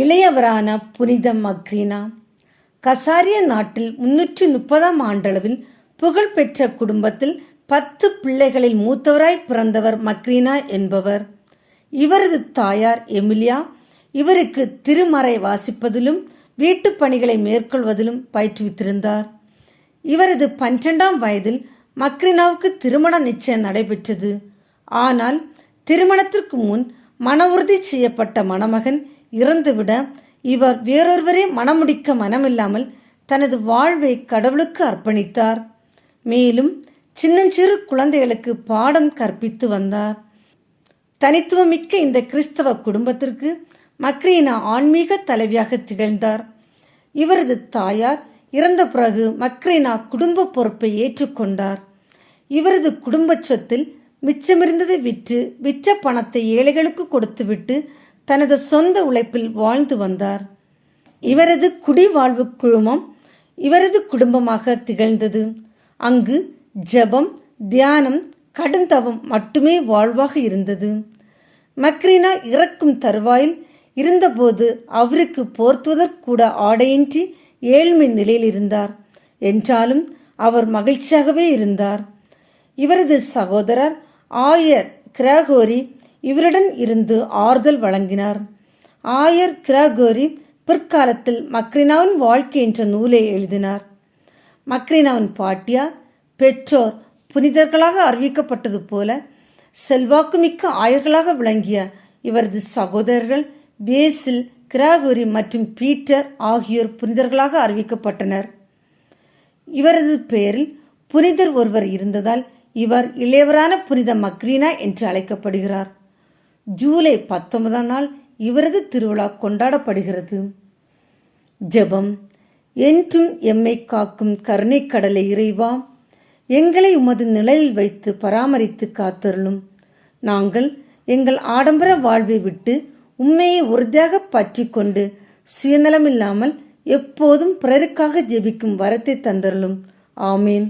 இளையவரான புனித மக்ரீனா கசாரிய நாட்டில் முன்னூற்றி முப்பதாம் ஆண்டளவில் புகழ்பெற்ற குடும்பத்தில் பத்து பிள்ளைகளில் மூத்தவராய் பிறந்தவர் மக்ரீனா என்பவர். இவரது தாயார் எமிலியா இவருக்கு திருமறை வாசிப்பதிலும் வீட்டுப் பணிகளை மேற்கொள்வதிலும் பயிற்றுவித்திருந்தார். இவரது பன்னிரெண்டாம் வயதில் மக்ரினாவுக்கு திருமண நிச்சயம் நடைபெற்றது. ஆனால் திருமணத்திற்கு முன் மன உறுதி செய்யப்பட்ட மணமகன் இறந்துவிட இவர் வேறொருவரே மணமுடிக்க மனமில்லாமல் தனது வாழ்வை கடவுளுக்கு அர்ப்பணித்தார். மேலும் சின்னஞ்சிறு குழந்தைகளுக்கு பாடம் கற்பித்து வந்தார். தனித்துவமிக்க இந்த கிறிஸ்தவ குடும்பத்திற்கு மக்ரீனா ஆன்மீக தலைவியாக திகழ்ந்தார். இவரது தாயார் இறந்த பிறகு மக்ரீனா குடும்ப பொறுப்பை ஏற்றுக்கொண்டார். இவரது குடும்ப சொத்தில் மிச்சமிருந்ததை விற்று விற்ற பணத்தை ஏழைகளுக்கு கொடுத்துவிட்டு தனது சொந்த உழைப்பில் வாழ்ந்து வந்தார். இவரது குடிவாழ்வு குழுமம் இவரது குடும்பமாக திகழ்ந்தது. அங்கு ஜெபம் தியானம் கடுந்தவம் மட்டுமே வாழ்வாக இருந்தது. மக்ரீனா இறக்கும் தருவாயில் இருந்தபோது அவருக்கு போர்த்துவதற்கூட ஆடையின்றி ஏழ்மை நிலையில் இருந்தார். என்றாலும் அவர் மகிழ்ச்சியாகவே இருந்தார். இவரது சகோதரர் ஆயர் கிரகோரி இவருடன் இருந்து ஆறுதல் வழங்கினார். ஆயர் கிராகோரி பிற்காலத்தில் மக்ரினாவின் வாழ்க்கை என்ற நூலை எழுதினார். மக்ரினாவின் பாட்டியார் பெற்றோர் புனிதர்களாக அறிவிக்கப்பட்டது போல செல்வாக்குமிக்க ஆயர்களாக விளங்கிய இவரது சகோதரர்கள் பேசில் கிராகோரி மற்றும் பீட்டர் ஆகியோர் புனிதர்களாக அறிவிக்கப்பட்டனர். இவரது பெயரில் புனிதர் ஒருவர் இருந்ததால் இவர் இளையவரான புனித மக்ரீனா என்று அழைக்கப்படுகிறார். ஜூலை பத்தொன்பதாம் நாள் இவரது திருவிழா கொண்டாடப்படுகிறது. ஜெபம் என்றும் எம்மை காக்கும் கருணை கடலை இறைவா எங்களை உமது நிழலில் வைத்து பராமரித்து காத்தருளும். நாங்கள் எங்கள் ஆடம்பர வாழ்வை விட்டு உண்மையை உறுதியாக பற்றி கொண்டு சுயநலமில்லாமல் எப்போதும் பிறருக்காக ஜெபிக்கும் வரத்தை தந்தருளும். ஆமீன்.